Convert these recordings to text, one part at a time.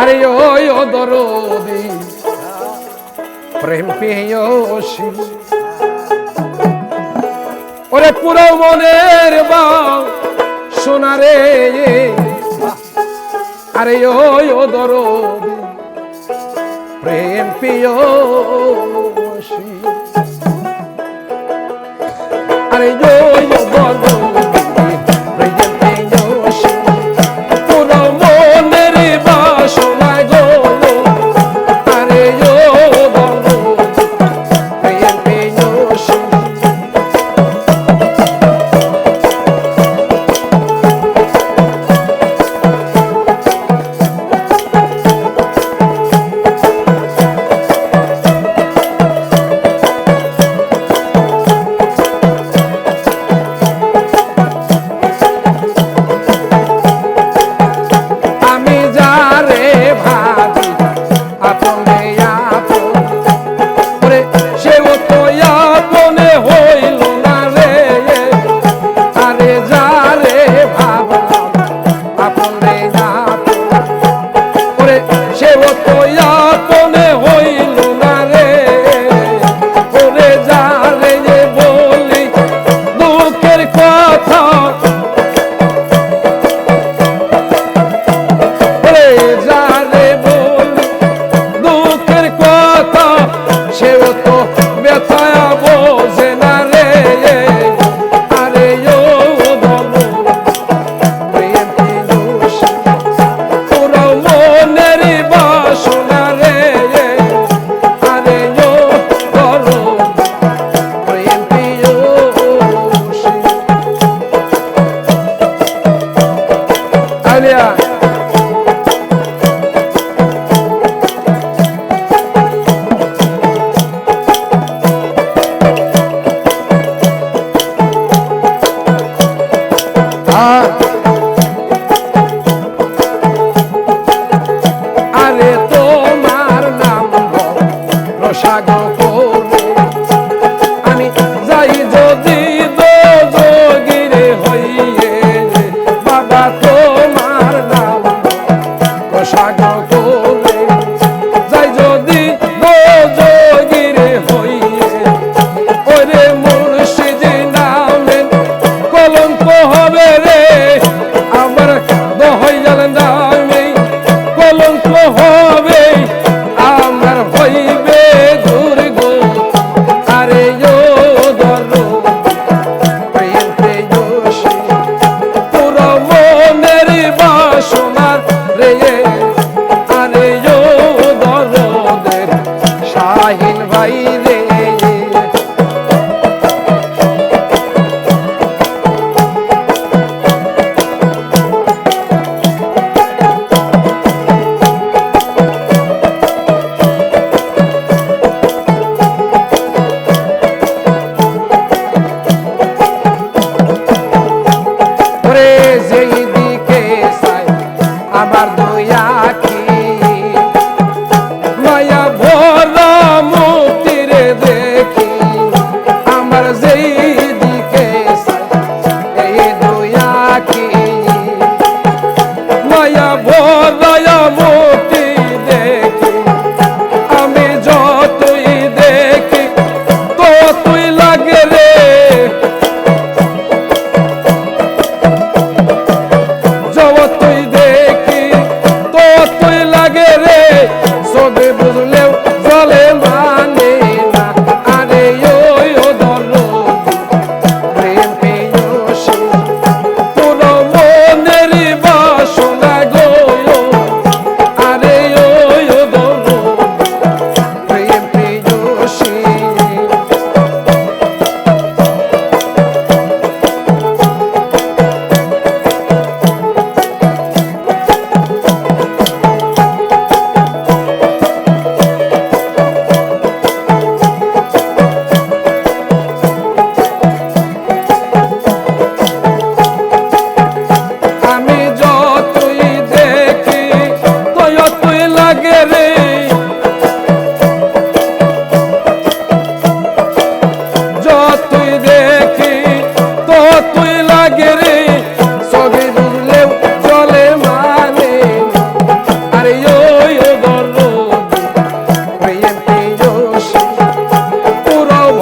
আরে দরদি, প্রেম পেয়সি ওরে পুরো মনের বা সোনারে আরে ও দরদি, প্রেম পেয়সি আরে থাকি মায়া ভোলায়া মতি দেখি। আমি যতই দেখি, ততই লাগে রে। যতই দেখি, ততই লাগে রে। সবে বুঝলে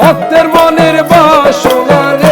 ভক্তের মনের বাসনা